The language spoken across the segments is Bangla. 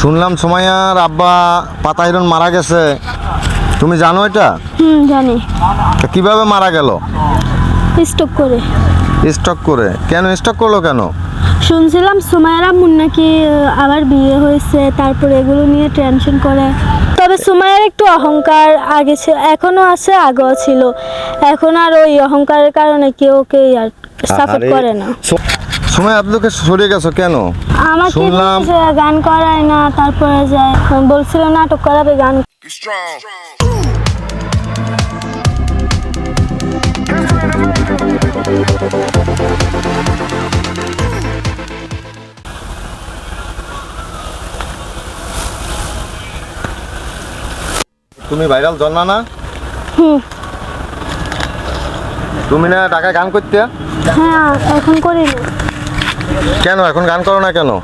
শুনলাম সোমাইয়ার আব্বা পাতা হিরণ মারা গেছে। তুমি জানো এটা? হুম জানি। তা কীভাবে মারা গেল? স্টক করে। স্টক করে। কেন স্টক করল কেন? শুনছিলাম সুমাইয়ার আম্মুর নাকি আবার বিয়ে হয়েছে তারপরে এগুলো নিয়ে টেনশন করে। তবে সুমাইয়ার একটু অহংকার আগে ছিল এখনও আছে আগেও ছিল। এখন আর ওই অহংকারের কারণে কেউ ওকে আর সাপোর্ট করে না। সো- সোমাই আব্দুকে সরিয়ে গেছো কেন? আমাকে শুনলাম- গান করায় না তারপরে যায়। বলছিল নাটক করাবে গান। তুমি ভাইরাল জন্না না? হুম। তুমি না ঢাকায় গান করতে? হ্যাঁ এখন করি না কেন? এখন গান করো না কেন?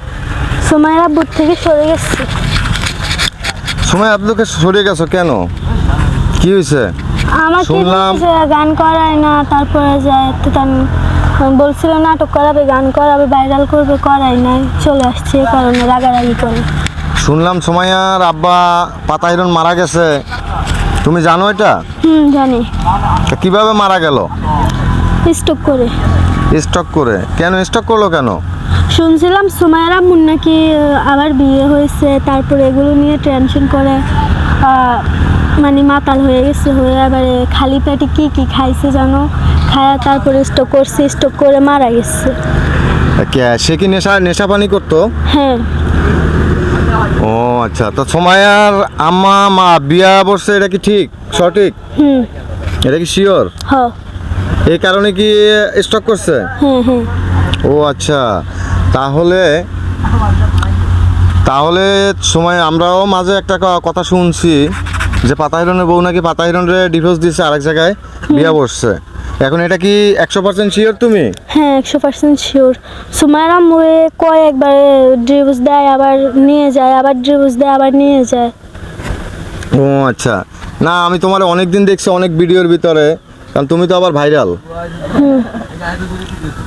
সুমাইয়ার আব্বুর থেকে সরে গেছে। সোমাই আব্দুকে সরে গেছো কেন? কি হয়েছে? আমাকে শুনলাম- গান করায় না তারপরে যায় তো তার বলছিল নাটক করাবে গান করাবে ভাইরাল করবে করাই নাই। চলে আসছে এই কারণে রাগারাগি করে। শুনলাম সোমাইয়ার আব্বা পাতা হিরণ মারা গেছে। তুমি জানো এটা? হুম জানি। তা কীভাবে মারা গেল? স্টক করে। স্টক করে। কেন স্টক করল কেন? শুনছিলাম সুমাইয়ার আম্মুর নাকি আবার বিয়ে হয়েছে তারপরে এগুলো নিয়ে টেনশন করে মানে মাতাল হয়ে গেছে হয়ে এবারে খালি পেটে কি কি খাইছে জানো? খায়া তারপরে স্টক করছে স্টক করে মারা গেছে। সে কি নেশা নেশা পানি করতো? হ্যাঁ। ও আচ্ছা তো সোমাইয়ার আম্মা মা বিয়া বসছে এটা কি ঠিক? সঠিক? হুম। এটা কি শিওর হ। এই কারণে কি স্টক করছে? হুম হুম ও আচ্ছা। তাহলে তাহলে সময় আমরাও মাঝে একটা কথা শুনছি যে পাতাহিরনের বউ নাকি পাতাহিরনের ডিভোর্স দিচ্ছে আরেক জায়গায় বিয়া বসছে। এখন এটা কি একশো পার্সেন্ট শিওর তুমি? হ্যাঁ একশো পার্সেন্ট শিওর সুমাইয়ার আম্মুরে কয় একবারে ডিভোর্স দেয় আবার নিয়ে যায় আবার ডিভোর্স দেয় আবার নিয়ে যায়। ও আচ্ছা। না আমি তোমার অনেক দিন দেখছি অনেক ভিডিওর ভিতরে কারণ তুমি তো আবার ভাইরাল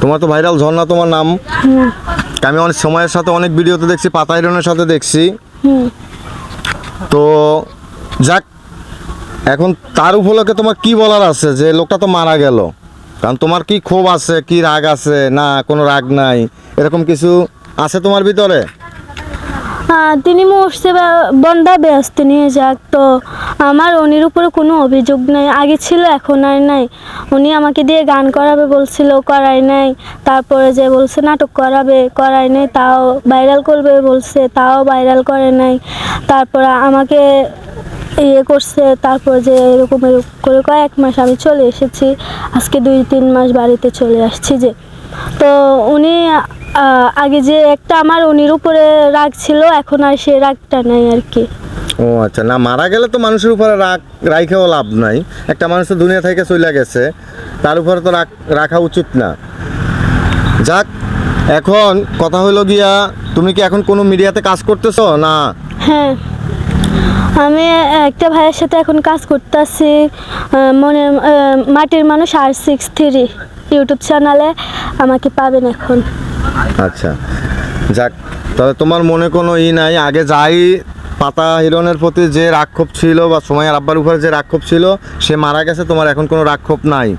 তোমার তো ভাইরাল ঝর্ণা তোমার নাম। আমি অনেক সময়ের সাথে অনেক ভিডিওতে দেখছি পাতাইরনের সাথে দেখছি। তো যাক এখন তার উপলক্ষে তোমার কি বলার আছে যে লোকটা তো মারা গেল? কারণ তোমার কি ক্ষোভ আছে কি রাগ আছে? না কোনো রাগ নাই? এরকম কিছু আছে তোমার ভিতরে? তিনি মরছে বন্ধা ব্যস্ত নিয়ে যাক তো। আমার উনির উপরে কোনো অভিযোগ নাই, আগে ছিল, এখন আর নাই। উনি আমাকে দিয়ে গান করাবে বলছিল করাই নাই। তারপরে যে বলছে, নাটক করাবে করাই নাই, তাও ভাইরাল করবে বলছে, তাও ভাইরাল করে নাই। তারপরে আমাকে ইয়ে করছে, তারপর যে এরকম এরকম করে কয়েক মাস আমি চলে এসেছি। আজকে দুই, তিন মাস বাড়িতে চলে আসছি যে। তো উনি আগে যে একটা আমার উনির উপরে রাগ ছিল, এখন আর সে রাগটা নাই আর কি। ও আচ্ছা না মারা গেলে তো মানুষের উপরে রাগ রাইখেও লাভ নাই। একটা মানুষ তো দুনিয়া থেকে চলে গেছে তার উপরে তো রাগ রাখা উচিত না। যাক এখন কথা হলো গিয়া তুমি কি এখন কোনো মিডিয়াতে কাজ করতেছো না? হ্যাঁ আমি একটা ভাইয়ের সাথে এখন কাজ করতেছি মনে মাটির মানুষ আর সিক্স থ্রি ইউটিউব চ্যানেলে আমাকে পাবেন এখন। আচ্ছা যাক তবে তোমার মনে কোনো ই নাই আগে যাই পাতা হিরণের প্রতি যে রাক্ষোভ ছিল বা সময়ের আব্বার উপরে যে রাক্ষোভ ছিল সে মারা গেছে তোমার এখন কোনো রাক্ষোভ নাই।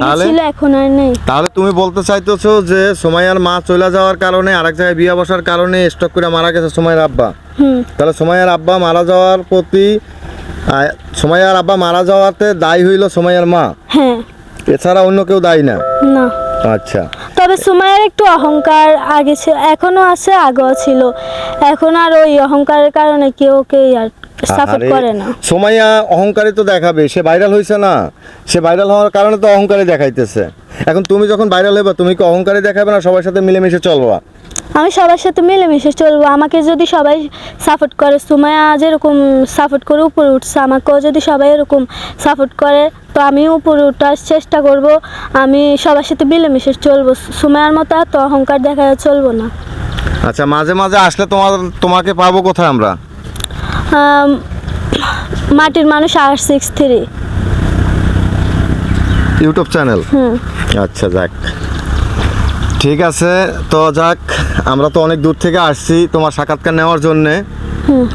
তাহলে? এখন আর নেই। তাহলে তুমি বলতে চাইতেছো যে সময়ের মা চলে যাওয়ার কারণে আরেক জায়গায় বিয়ে বসার কারণে স্টক করে মারা গেছে সময়ের আব্বা? তাহলে সময়ের আব্বা মারা যাওয়ার প্রতি সময়ের আব্বা মারা যাওয়াতে দায়ী হইল সময়ের মা? হ্যাঁ। এছাড়া অন্য কেউ দায়ী না? না। আচ্ছা। তবে সুমাইয়ার একটু অহংকার আগে ছিল এখনও আছে আগে ছিল। এখন আর ওই অহংকারের কারণে কেউ ওকে আর সাপোর্ট করে না। সোমাইয়া অহংকারে তো দেখাবে সে ভাইরাল হয়েছে না। সে ভাইরাল হওয়ার কারণে তো অহংকারে দেখাইতেছে। এখন তুমি যখন ভাইরাল হইবা তুমি কি অহংকারে দেখাবে না সবার সাথে মিলেমিশে চলবা? আমি সবার সাথে মিলেমিশে চলবো। আমাকে যদি সবাই সাপোর্ট করে সুমাইয়া যেরকম সাপোর্ট করে উপরে উঠছে। আমাকেও যদি সবাই এরকম সাপোর্ট করে তো আমিও উপরে উঠার চেষ্টা করব। আমি সবার সাথে মিলেমিশে চলবো। সুমাইয়ার মতো এত অহংকার দেখা চলবো না। আচ্ছা মাঝে মাঝে আসলে তোমার তোমাকে পাবো কোথায় আমরা? মাটির মানুষ আর সিক্স থ্রি ইউটিউব চ্যানেল? আচ্ছা যাক। ঠিক আছে তো যাক আমরা তো অনেক দূর থেকে আসছি তোমার সাক্ষাৎকার নেওয়ার জন্যে।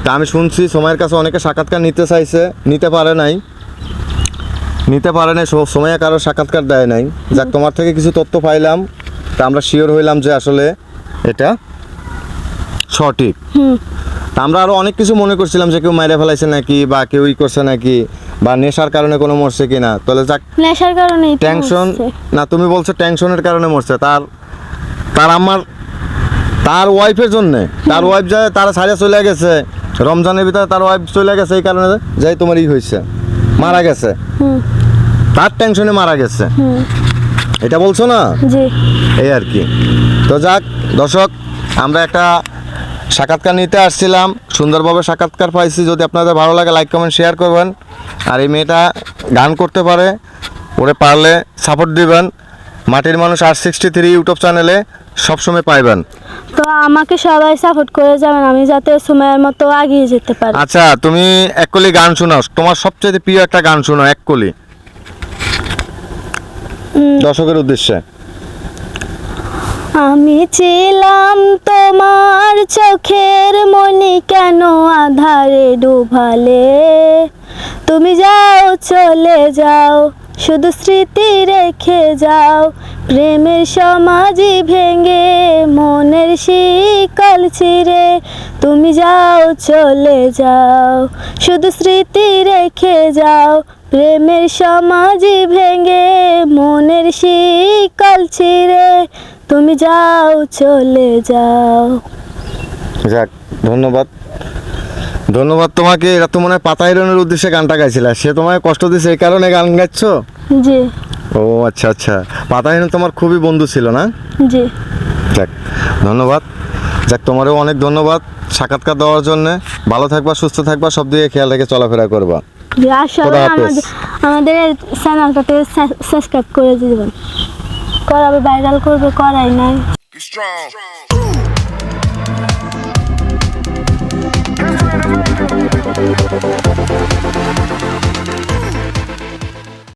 তা আমি শুনছি সময়ের কাছে অনেকে সাক্ষাৎকার নিতে চাইছে নিতে পারে নাই। নিতে পারে নাই সময়ে কারও সাক্ষাৎকার দেয় নাই। যাক তোমার থেকে কিছু তথ্য পাইলাম তা আমরা শিওর হইলাম যে আসলে এটা সঠিক। তা আমরা আরও অনেক কিছু মনে করছিলাম যে কেউ মাইরে ফেলাইছে নাকি বা কেউ ই করছে নাকি বা নেশার কারণে কোনো মরছে কিনা। তাহলে যাক নেশার কারণেই তো টেনশন না তুমি বলছো টেনশনের কারণে মরছে তার তার আমার তার ওয়াইফের জন্য। তার ওয়াইফ যায় তারা ছাড়িয়া চলে গেছে রমজানের ভিতরে তার ওয়াইফ চলে গেছে এই কারণে যাই তোমার ই হয়েছে মারা গেছে। তার টেনশনে মারা গেছে। এটা বলছো না? এই আর কি। তো যাক দর্শক আমরা একটা সাক্ষাৎকার নিতে আসছিলাম। সুন্দরভাবে সাক্ষাৎকার পাইছি। যদি আপনাদের ভালো লাগে লাইক কমেন্ট শেয়ার করবেন। আর এই মেয়েটা গান করতে পারে ওরে পারলে সাপোর্ট দিবেন। মাটির মানুষ আর সিক্সটি থ্রি ইউটিউব চ্যানেলে সবসময় পাইবেন। তো আমাকে সবাই সাপোর্ট করে যাবেন আমি যাতে সময়ের মতো এগিয়ে যেতে পারি। আচ্ছা তুমি এক কলি গান শোনাও। তোমার সবচেয়ে প্রিয় একটা গান শোনো এক কলি। দর্শকের উদ্দেশ্যে। আমি ছিলাম তোমার চোখের মনি কেন আধারে ডুবালে? তুমি যাও চলে যাও। শুধু স্মৃতি রেখে যাও, প্রেমের সমাজই ভেঙে মনের শিকল ছিঁড়ে তুমি যাও, চলে যাও। শুধু স্মৃতি রেখে যাও, প্রেমের সমাজই ভেঙে মনের শিকল ছিঁড়ে তুমি যাও, চলে যাও। যাক, ধন্যবাদ। ধন্যবাদ তোমাকে এটা তো মনে হয় পাতা হিরনের উদ্দেশ্যে গানটা গাইছিলা। সে তোমায় কষ্ট দিয়েছে এই কারণে গান গাইছ? জি। ও আচ্ছা আচ্ছা। পাতা হিরণ তোমার খুবই বন্ধু ছিল না? জি। যাক ধন্যবাদ। যাক তোমারও অনেক ধন্যবাদ সাক্ষাৎকার দেওয়ার জন্য। ভালো থাকবা সুস্থ থাকবা সব দিকে খেয়াল রেখে চলাফেরা করবা। আমাদের চ্যানেলটাতে সাবস্ক্রাইব করে দিবেন। করাবে ভাইরাল করবে করাই নাই.